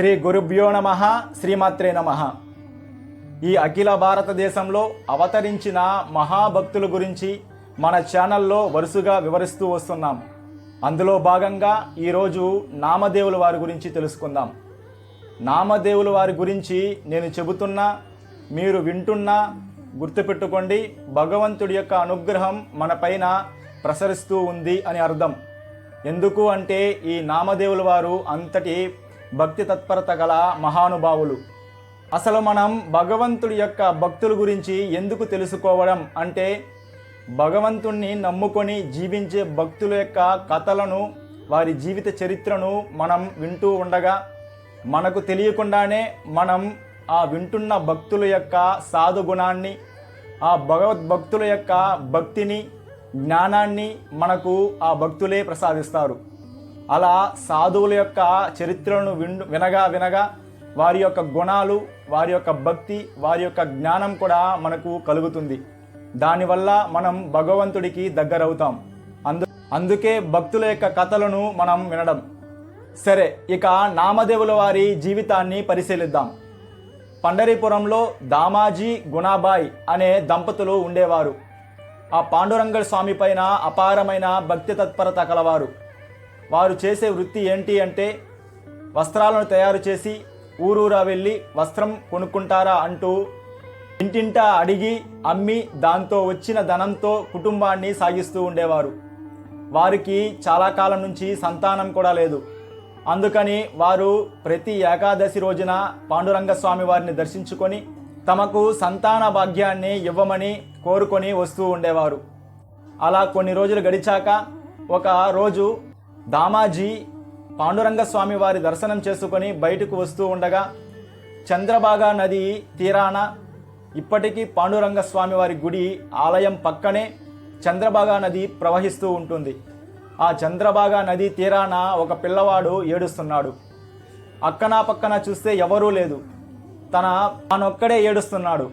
శ్రీ గురుభ్యో నమ శ్రీమాత్రే నమ. ఈ అఖిల భారతదేశంలో అవతరించిన మహాభక్తుల గురించి మన ఛానల్లో వరుసగా వివరిస్తూ వస్తున్నాం. అందులో భాగంగా ఈరోజు నామదేవుల వారి గురించి తెలుసుకుందాం. నామదేవుల వారి గురించి నేను చెబుతున్నా మీరు వింటున్నా గుర్తుపెట్టుకోండి. భగవంతుడి యొక్క అనుగ్రహం మనపైన ప్రసరిస్తూ ఉంది అని అర్థం. ఎందుకు అంటే ఈ నామదేవుల వారు అంతటి భక్తి తత్పరత గల మహానుభావులు. అసలు మనం భగవంతుడి యొక్క భక్తుల గురించి ఎందుకు తెలుసుకోవడం అంటే భగవంతుణ్ణి నమ్ముకొని జీవించే భక్తుల యొక్క కథలను వారి జీవిత చరిత్రను మనం వింటూ ఉండగా మనకు తెలియకుండానే మనం ఆ వింటున్న భక్తుల యొక్క సాధు గుణాన్ని ఆ భగవద్భక్తుల యొక్క భక్తిని జ్ఞానాన్ని మనకు ఆ భక్తులే ప్రసాదిస్తారు. అలా సాధువుల యొక్క చరిత్రను విన్ వినగా వినగా వారి యొక్క గుణాలు వారి యొక్క భక్తి వారి యొక్క జ్ఞానం కూడా మనకు కలుగుతుంది. దానివల్ల మనం భగవంతుడికి దగ్గరవుతాం. అందు అందుకే భక్తుల యొక్క కథలను మనం వినడం. సరే ఇక నామదేవుల వారి జీవితాన్ని పరిశీలిద్దాం. పండరీపురంలో దామాజీ గుణాబాయ్ అనే దంపతులు ఉండేవారు. ఆ పాండురంగ స్వామి పైన అపారమైన భక్తి తత్పరత కలవారు. వారు చేసే వృత్తి ఏంటి అంటే వస్త్రాలను తయారు చేసి ఊరూరా వెళ్ళి వస్త్రం కొనుక్కుంటారా అంటూ ఇంటింటా అడిగి అమ్మి దాంతో వచ్చిన ధనంతో కుటుంబాన్ని సాగిస్తూ ఉండేవారు. వారికి చాలా కాలం నుంచి సంతానం కూడా లేదు. అందుకని వారు ప్రతి ఏకాదశి రోజున పాండురంగ స్వామి వారిని దర్శించుకొని తమకు సంతాన భాగ్యాన్ని ఇవ్వమని కోరుకొని వస్తూ ఉండేవారు. అలా కొన్ని రోజులు గడిచాక ఒక రోజు దామాజీ పాండురంగ స్వామి వారి దర్శనం చేసుకొని బయటకు వస్తూ ఉండగా చంద్రబాగా నది తీరాన ఇప్పటికీ పాండురంగ స్వామి వారి గుడి ఆలయం పక్కనే చంద్రబాగా నది ప్రవహిస్తూ ఉంటుంది. ఆ చంద్రబాగా నది తీరాన ఒక పిల్లవాడు ఏడుస్తున్నాడు. అక్కనా పక్కన చూస్తే ఎవరూ లేదు. తన తానొక్కడే ఏడుస్తున్నాడు.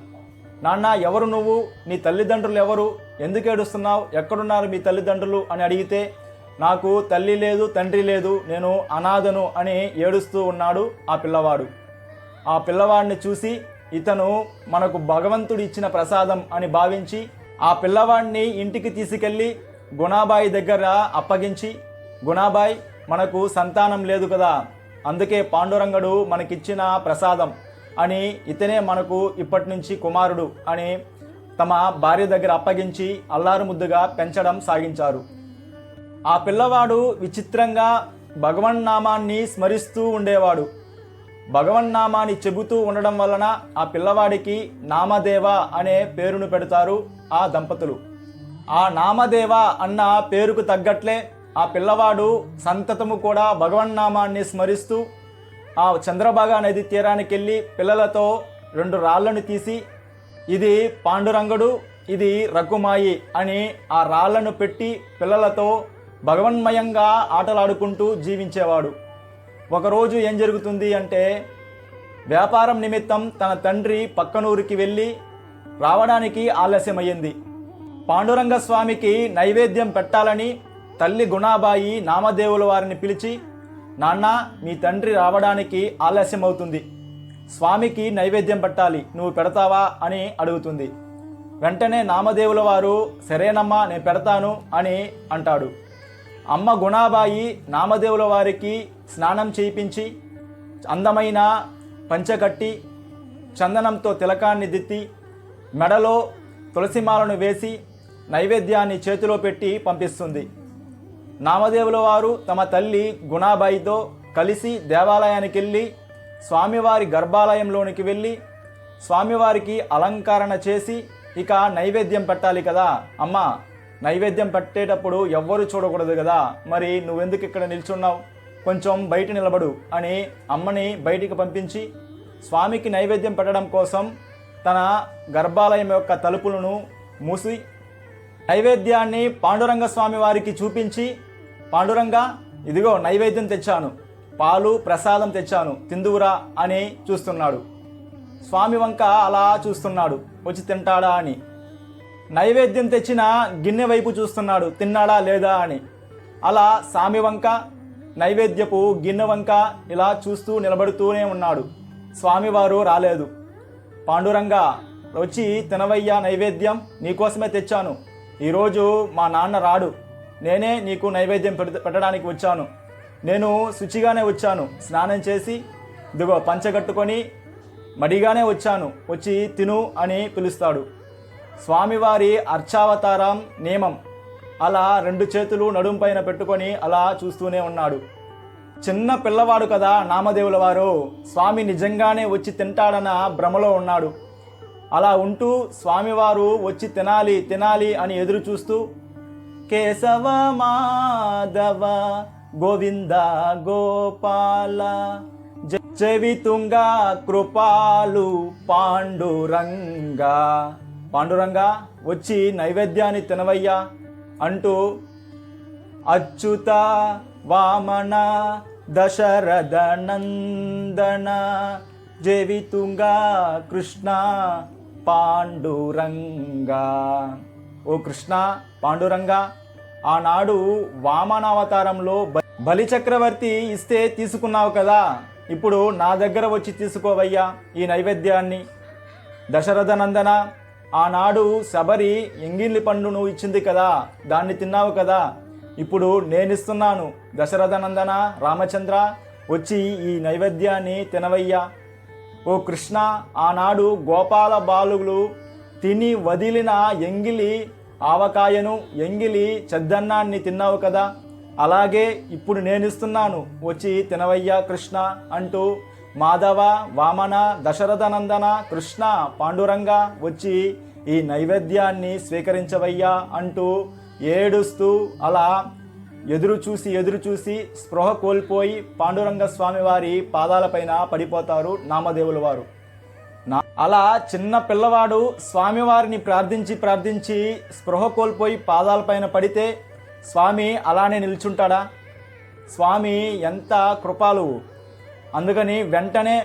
నాన్న ఎవరు నువ్వు? నీ తల్లిదండ్రులు ఎవరు? ఎందుకు ఏడుస్తున్నావు? ఎక్కడున్నారు మీ తల్లిదండ్రులు? అని అడిగితే నాకు తల్లి లేదు తండ్రి లేదు నేను అనాథను అని ఏడుస్తూ ఉన్నాడు ఆ పిల్లవాడు. ఆ పిల్లవాడిని చూసి ఇతను మనకు భగవంతుడు ఇచ్చిన ప్రసాదం అని భావించి ఆ పిల్లవాడిని ఇంటికి తీసుకెళ్ళి గుణాబాయి దగ్గర అప్పగించి గుణాబాయ్ మనకు సంతానం లేదు కదా అందుకే పాండురంగడు మనకిచ్చిన ప్రసాదం అని ఇతనే మనకు ఇప్పటి నుంచి కుమారుడు అని తమ భార్య దగ్గర అప్పగించి అల్లారు ముద్దుగా పెంచడం సాగించారు. ఆ పిల్లవాడు విచిత్రంగా భగవన్నామాన్ని స్మరిస్తూ ఉండేవాడు. భగవన్నామాన్ని చెబుతూ ఉండడం వలన ఆ పిల్లవాడికి నామదేవ అనే పేరును పెడతారు ఆ దంపతులు. ఆ నామదేవ అన్న పేరుకు తగ్గట్లే ఆ పిల్లవాడు సంతతము కూడా భగవన్నామాన్ని స్మరిస్తూ ఆ చంద్రభాగ నది తీరానికి వెళ్ళి పిల్లలతో రెండు రాళ్ళను తీసి ఇది పాండురంగడు ఇది రఘుమాయి అని ఆ రాళ్ళను పెట్టి పిల్లలతో భగవన్మయంగా ఆటలాడుకుంటూ జీవించేవాడు. ఒకరోజు ఏం జరుగుతుంది అంటే వ్యాపారం నిమిత్తం తన తండ్రి పక్కనూరికి వెళ్ళి రావడానికి ఆలస్యమయ్యింది. పాండురంగ స్వామికి నైవేద్యం పెట్టాలని తల్లి గుణాబాయి నామదేవుల వారిని పిలిచి నాన్న మీ తండ్రి రావడానికి ఆలస్యం అవుతుంది స్వామికి నైవేద్యం పెట్టాలి నువ్వు పెడతావా? అని అడుగుతుంది. వెంటనే నామదేవుల వారు సరేనమ్మా నేను పెడతాను అని అంటాడు. అమ్మ గుణాబాయి నామదేవుల వారికి స్నానం చేయించి అందమైన పంచగట్టి చందనంతో తిలకాన్ని దిత్తి మెడలో తులసిమాలను వేసి నైవేద్యాన్ని చేతిలో పెట్టి పంపిస్తుంది. నామదేవుల వారు తమ తల్లి గుణాబాయితో కలిసి దేవాలయానికి వెళ్ళి స్వామివారి గర్భాలయంలోనికి వెళ్ళి స్వామివారికి అలంకరణ చేసి ఇక నైవేద్యం పెట్టాలి కదా అమ్మ. నైవేద్యం పెట్టేటప్పుడు ఎవ్వరు చూడకూడదు కదా. మరి నువ్వెందుకు ఇక్కడ నిల్చున్నావు? కొంచెం బయట నిలబడు అని అమ్మని బయటికి పంపించి స్వామికి నైవేద్యం పెట్టడం కోసం తన గర్భాలయం యొక్క తలుపులను మూసి నైవేద్యాన్ని పాండురంగ స్వామి వారికి చూపించి పాండురంగ ఇదిగో నైవేద్యం తెచ్చాను. పాలు ప్రసాదం తెచ్చాను. తిందువురా అని చూస్తున్నాడు. స్వామి వంక అలా చూస్తున్నాడు. వచ్చి తింటాడా అని. నైవేద్యం తెచ్చిన గిన్నె వైపు చూస్తున్నాడు. తిన్నాడా లేదా అని. అలా సామి వంక నైవేద్యపు గిన్నె వంక ఇలా చూస్తూ నిలబడుతూనే ఉన్నాడు. స్వామివారు రాలేదు. పాండురంగ వచ్చి తినవయ్యా నైవేద్యం నీకోసమే తెచ్చాను. ఈరోజు మా నాన్న రాడు. నేనే నీకు నైవేద్యం పెడ- పెట్టడానికి వచ్చాను. నేను శుచిగానే వచ్చాను. స్నానం చేసి ఇదిగో పంచగట్టుకొని మడిగానే వచ్చాను. వచ్చి తిను అని పిలుస్తాడు. స్వామివారి అర్చావతారం నియమం అలా రెండు చేతులు నడుం పైన పెట్టుకొని అలా చూస్తూనే ఉన్నాడు. చిన్న పిల్లవాడు కదా నామదేవుల వారు. స్వామి నిజంగానే వచ్చి తింటాడన్న భ్రమలో ఉన్నాడు. అలా ఉంటూ స్వామివారు వచ్చి తినాలి తినాలి అని ఎదురు చూస్తూ కేశవ మాధవ గోవింద గోపాల జ- చెవితుంగ కృపాలు పాండురంగా పాండురంగా వచ్చి నైవేద్యాన్ని తినవయ్యా అంటూ అచ్యుత వామన దశరథ నందన జేవితుంగ కృష్ణ పాండురంగా. ఓ కృష్ణ పాండురంగా ఆనాడు వామనావతారంలో బ- బలి చక్రవర్తి ఇస్తే తీసుకున్నావు కదా ఇప్పుడు నా దగ్గర వచ్చి తీసుకోవయ్యా ఈ నైవేద్యాన్ని. దశరథ నందన ఆనాడు శబరి ఎంగిల్లి పండును ఇచ్చింది కదా దాన్ని తిన్నావు కదా. ఇప్పుడు నేనిస్తున్నాను. దశరథ నందన రామచంద్ర వచ్చి ఈ నైవేద్యాన్ని తినవయ్యా. ఓ కృష్ణ ఆనాడు గోపాల బాలులు తిని వదిలిన ఎంగిలి ఆవకాయను ఎంగిలి చెద్దన్నాన్ని తిన్నావు కదా. అలాగే ఇప్పుడు నేనిస్తున్నాను. వచ్చి తినవయ్యా కృష్ణ అంటూ మాధవ వామన దశరథనందన కృష్ణ పాండురంగ వచ్చి ఈ నైవేద్యాన్ని స్వీకరించవయ్యా అంటూ ఏడుస్తూ అలా ఎదురు చూసి ఎదురు చూసి స్పృహ కోల్పోయి పాండురంగ స్వామి వారి పాదాలపైన పడిపోతారు నామదేవుల వారు. నా అలా చిన్న పిల్లవాడు స్వామివారిని ప్రార్థించి ప్రార్థించి స్పృహ కోల్పోయి పాదాలపైన పడితే స్వామి అలానే నిల్చుంటాడా? స్వామి ఎంత కృపాలు అందుకని వెంటనే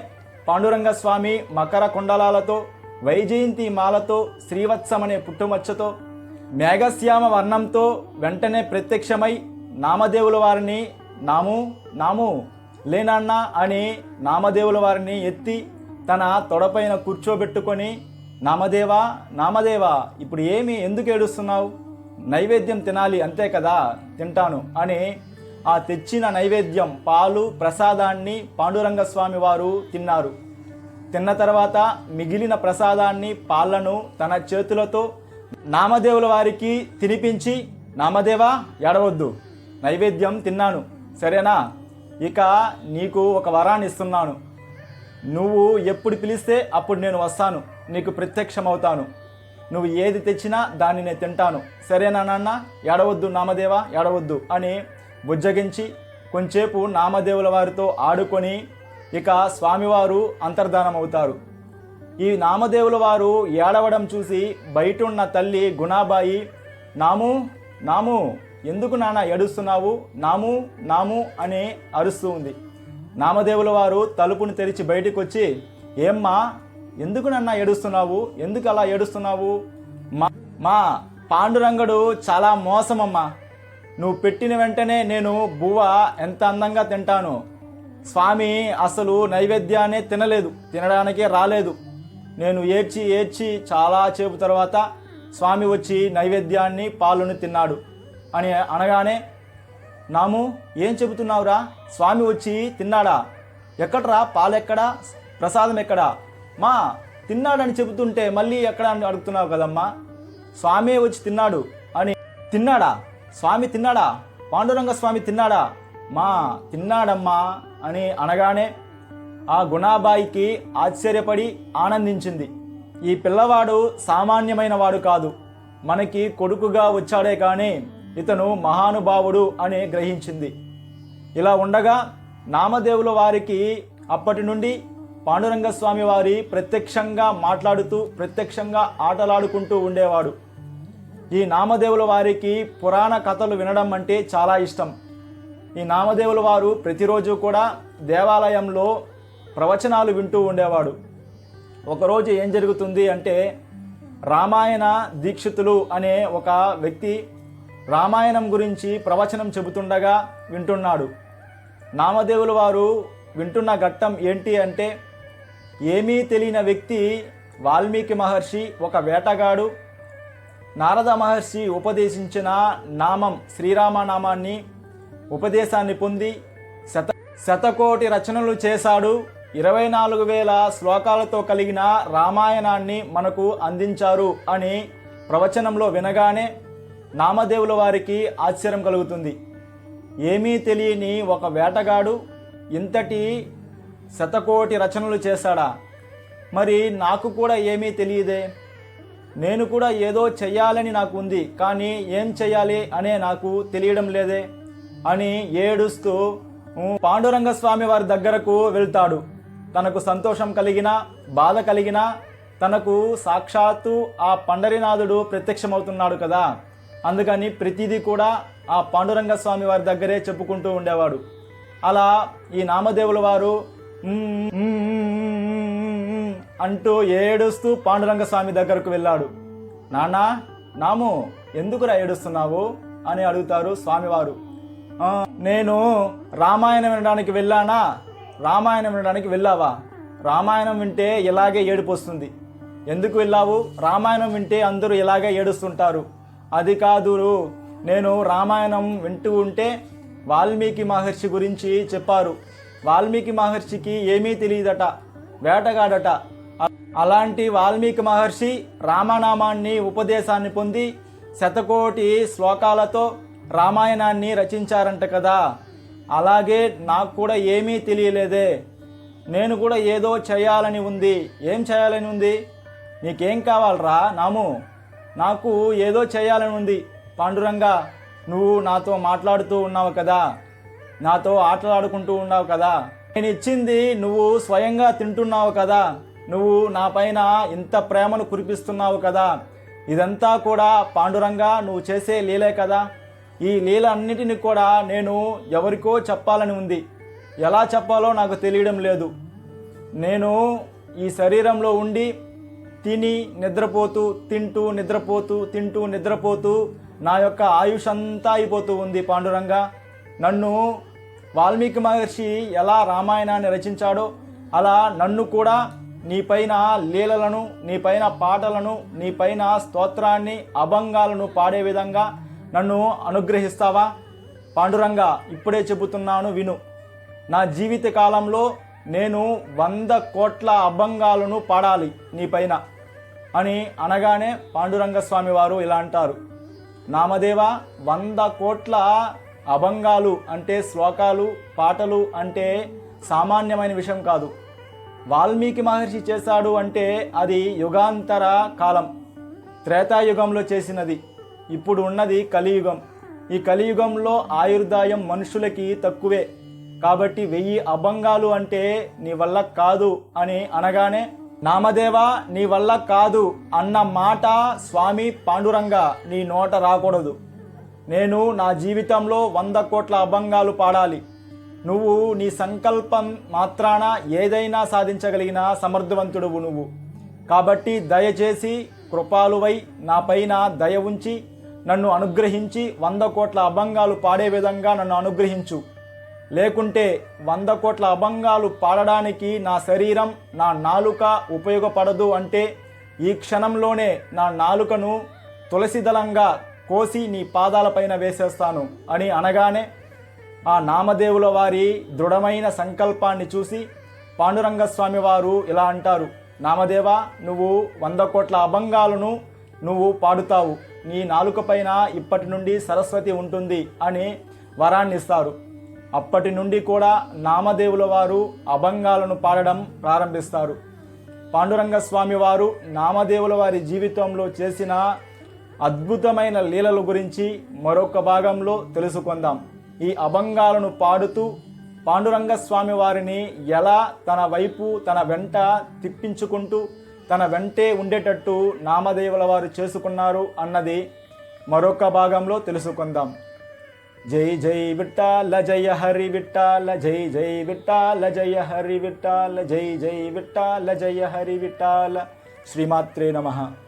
పాండురంగ స్వామి మకర కుండలాలతో వైజయంతి మాలతో శ్రీవత్సమనే పుట్టుమచ్చతో మేఘశ్యామ వర్ణంతో వెంటనే ప్రత్యక్షమై నామదేవుల వారిని నాము నాము లేనన్నా అని నామదేవుల వారిని ఎత్తి తన తొడపైన కూర్చోబెట్టుకొని నామదేవా నామదేవా ఇప్పుడు ఏమి ఎందుకు ఏడుస్తున్నావు? నైవేద్యం తినాలి అంతే కదా తింటాను అని ఆ తెచ్చిన నైవేద్యం పాలు ప్రసాదాన్ని పాండురంగ స్వామి వారు తిన్నారు. తిన్న తర్వాత మిగిలిన ప్రసాదాన్ని పాలను తన చేతులతో నామదేవుల వారికి తినిపించి నామదేవా ఎడవద్దు నైవేద్యం తిన్నాను సరేనా? ఇక నీకు ఒక వరాన్ని ఇస్తున్నాను. నువ్వు ఎప్పుడు పిలిస్తే అప్పుడు నేను వస్తాను నీకు ప్రత్యక్షమవుతాను. నువ్వు ఏది తెచ్చినా దాన్ని నేను తింటాను. సరేనా నాన్న? ఎడవద్దు నామదేవా ఎడవద్దు అని బుజ్జగించి కొంచేపు నామదేవుల వారితో ఆడుకొని ఇక స్వామివారు అంతర్ధానమవుతారు. ఈ నామదేవుల వారు ఏడవడం చూసి బయటున్న తల్లి గుణాబాయి నాము నాము ఎందుకు నాన్న ఏడుస్తున్నావు? నాము నాము అని అరుస్తూ ఉంది. నామదేవుల వారు తలుపును తెరిచి బయటకు వచ్చి ఏమ్మా ఎందుకు నన్న ఏడుస్తున్నావు? ఎందుకు అలా ఏడుస్తున్నావు? మా మా పాండురంగడు చాలా మోసమమ్మా. నువ్వు పెట్టిన వెంటనే నేను బువ్వ ఎంత అందంగా తింటాను. స్వామి అసలు నైవేద్యాన్ని తినలేదు తినడానికే రాలేదు. నేను ఏడ్చి ఏడ్చి చాలా సేపు తర్వాత స్వామి వచ్చి నైవేద్యాన్ని పాలుని తిన్నాడు. అని అనగానే నాము ఏం చెబుతున్నావురా? స్వామి వచ్చి తిన్నాడా? ఎక్కడరా? పాలెక్కడా? ప్రసాదం ఎక్కడా మా తిన్నాడని చెబుతుంటే మళ్ళీ ఎక్కడ అని అడుగుతున్నావు కదమ్మా? స్వామి వచ్చి తిన్నాడు అని తిన్నాడా? స్వామి తిన్నాడా? పాండురంగ స్వామి తిన్నాడా? మా తిన్నాడమ్మా అని అనగానే ఆ గుణాబాయికి ఆశ్చర్యపడి ఆనందించింది. ఈ పిల్లవాడు సామాన్యమైన వాడు కాదు. మనకి కొడుకుగా వచ్చాడే కానీ ఇతను మహానుభావుడు అని గ్రహించింది. ఇలా ఉండగా నామదేవుల వారికి అప్పటి నుండి పాండురంగ స్వామి వారి ప్రత్యక్షంగా మాట్లాడుతూ ప్రత్యక్షంగా ఆటలాడుకుంటూ ఉండేవాడు. ఈ నామదేవుల వారికి పురాణ కథలు వినడం అంటే చాలా ఇష్టం. ఈ నామదేవుల వారు ప్రతిరోజు కూడా దేవాలయంలో ప్రవచనాలు వింటూ ఉండేవాడు. ఒకరోజు ఏం జరుగుతుంది అంటే రామాయణ దీక్షితులు అనే ఒక వ్యక్తి రామాయణం గురించి ప్రవచనం చెబుతుండగా వింటున్నాడు. నామదేవుల వారు వింటున్న ఘట్టం ఏంటి అంటే ఏమీ తెలియని వ్యక్తి వాల్మీకి మహర్షి ఒక వేటగాడు నారద మహర్షి ఉపదేశించిన నామం శ్రీరామ నామాన్ని ఉపదేశాన్ని పొంది శత శతకోటి రచనలు చేశాడు. ఇరవై నాలుగు వేల శ్లోకాలతో కలిగిన రామాయణాన్ని మనకు అందించారు అని ప్రవచనంలో వినగానే నామదేవుల వారికి ఆశ్చర్యం కలుగుతుంది. ఏమీ తెలియని ఒక వేటగాడు ఇంతటి శతకోటి రచనలు చేశాడా? మరి నాకు కూడా ఏమీ తెలియదే. నేను కూడా ఏదో చెయ్యాలని నాకు ఉంది కానీ ఏం చెయ్యాలి అనే నాకు తెలియడం లేదే అని ఏడుస్తూ పాండురంగ స్వామి వారి దగ్గరకు వెళ్తాడు తనకు సంతోషం కలిగినా బాధ కలిగినా తనకు సాక్షాత్తు ఆ పండరినాథుడు ప్రత్యక్షమవుతున్నాడు కదా అందుకని ప్రతిదీ కూడా ఆ పాండురంగ స్వామి వారి దగ్గరే చెప్పుకుంటూ ఉండేవాడు అలా ఈ నామదేవుల వారు అంటూ ఏడుస్తూ పాండురంగ స్వామి దగ్గరకు వెళ్ళాడు. నానా నాము ఎందుకురా ఏడుస్తున్నావు? అని అడుగుతారు స్వామివారు. నేను రామాయణం వినడానికి వెళ్ళానా? రామాయణం వినడానికి వెళ్ళావా? రామాయణం వింటే ఇలాగే ఏడుపు వస్తుంది. ఎందుకు వెళ్ళావు? రామాయణం వింటే అందరూ ఇలాగే ఏడుస్తుంటారు. అది కాదు నేను రామాయణం వింటూ ఉంటే వాల్మీకి మహర్షి గురించి చెప్పారు. వాల్మీకి మహర్షికి ఏమీ తెలియదట వేటగాడట. అలాంటి వాల్మీకి మహర్షి రామనామాన్ని ఉపదేశాన్ని పొంది శతకోటి శ్లోకాలతో రామాయణాన్ని రచించారంట కదా. అలాగే నాకు కూడా ఏమీ తెలియలేదే. నేను కూడా ఏదో చేయాలని ఉంది. ఏం చేయాలని ఉంది? నీకేం కావాలరా నాము? నాకు ఏదో చేయాలని ఉంది. పాండురంగా నువ్వు నాతో మాట్లాడుతూ ఉన్నావు కదా. నాతో ఆటలాడుకుంటూ ఉన్నావు కదా. నేను ఇచ్చింది నువ్వు స్వయంగా తింటున్నావు కదా. నువ్వు నా పైన ఇంత ప్రేమను కురిపిస్తున్నావు కదా. ఇదంతా కూడా పాండురంగా నువ్వు చేసే లీలే కదా. ఈ లీల అన్నిటిని కూడా నేను ఎవరికో చెప్పాలని ఉంది. ఎలా చెప్పాలో నాకు తెలియడం లేదు. నేను ఈ శరీరంలో ఉండి తిని నిద్రపోతూ తింటూ నిద్రపోతూ తింటూ నిద్రపోతూ నా యొక్క ఆయుష్ అంతా అయిపోతూ ఉంది పాండురంగా. నన్ను వాల్మీకి మహర్షి ఎలా రామాయణాన్ని రచించాడో అలా నన్ను కూడా నీ పైన లీలలను నీ పైన పాటలను నీ పైన స్తోత్రాన్ని అభంగాలను పాడే విధంగా నన్ను అనుగ్రహిస్తావా? పాండురంగా ఇప్పుడే చెబుతున్నాను విను. నా జీవిత కాలంలో నేను వంద కోట్ల అభంగాలను పాడాలి నీ పైన అని అనగానే పాండురంగ స్వామి వారు ఇలా అంటారు. నామదేవ వంద కోట్ల అభంగాలు అంటే శ్లోకాలు పాటలు అంటే సామాన్యమైన విషయం కాదు. వాల్మీకి మహర్షి చేశాడు అంటే అది యుగాంతర కాలం. త్రేతాయుగంలో చేసినది. ఇప్పుడు ఉన్నది కలియుగం. ఈ కలియుగంలో ఆయుర్దాయం మనుషులకి తక్కువే. కాబట్టి వెయ్యి అభంగాలు అంటే నీ వల్ల కాదు అని అనగానే నామదేవా నీ వల్ల కాదు అన్న మాట స్వామి పాండురంగా నీ నోట రాకూడదు. నేను నా జీవితంలో వంద కోట్ల అభంగాలు పాడాలి. నువ్వు నీ సంకల్పం మాత్రాన ఏదైనా సాధించగలిగిన సమర్థవంతుడువు నువ్వు. కాబట్టి దయచేసి కృపాలువై నా పైన దయ ఉంచి నన్ను అనుగ్రహించి వంద కోట్ల అభంగాలు పాడే విధంగా నన్ను అనుగ్రహించు. లేకుంటే వంద కోట్ల అభంగాలు పాడడానికి నా శరీరం నా నాలుక ఉపయోగపడదు అంటే ఈ క్షణంలోనే నా నాలుకను తులసిదళంగా కోసి నీ పాదాలపైన వేసేస్తాను అని అనగానే ఆ నామదేవుల వారి దృఢమైన సంకల్పాన్ని చూసి పాండురంగస్వామి వారు ఇలా అంటారు నామదేవ నువ్వు వంద కోట్ల అభంగాలను నువ్వు పాడుతావు. నీ నాలుక పైన ఇప్పటి నుండి సరస్వతి ఉంటుంది అని వరాన్ని ఇస్తారు. అప్పటి నుండి కూడా నామదేవుల వారు అభంగాలను పాడడం ప్రారంభిస్తారు. పాండురంగస్వామి వారు నామదేవుల వారి జీవితంలో చేసిన అద్భుతమైన లీలల గురించి మరొక భాగంలో తెలుసుకుందాం. ఈ అభంగాలను పాడుతూ పాండురంగ స్వామి వారిని ఎలా తన వైపు తన వెంట తిప్పించుకుంటూ తన వెంటే ఉండేటట్టు నామదేవుల వారు చేసుకున్నారు అన్నది మరొక భాగంలో తెలుసుకుందాం. జై జై విఠాల జయ హరి విఠాల జై జై విఠాల జయ హరి విఠాల జై జై విఠాల జయ హరి విఠాల. శ్రీమాత్రే నమః.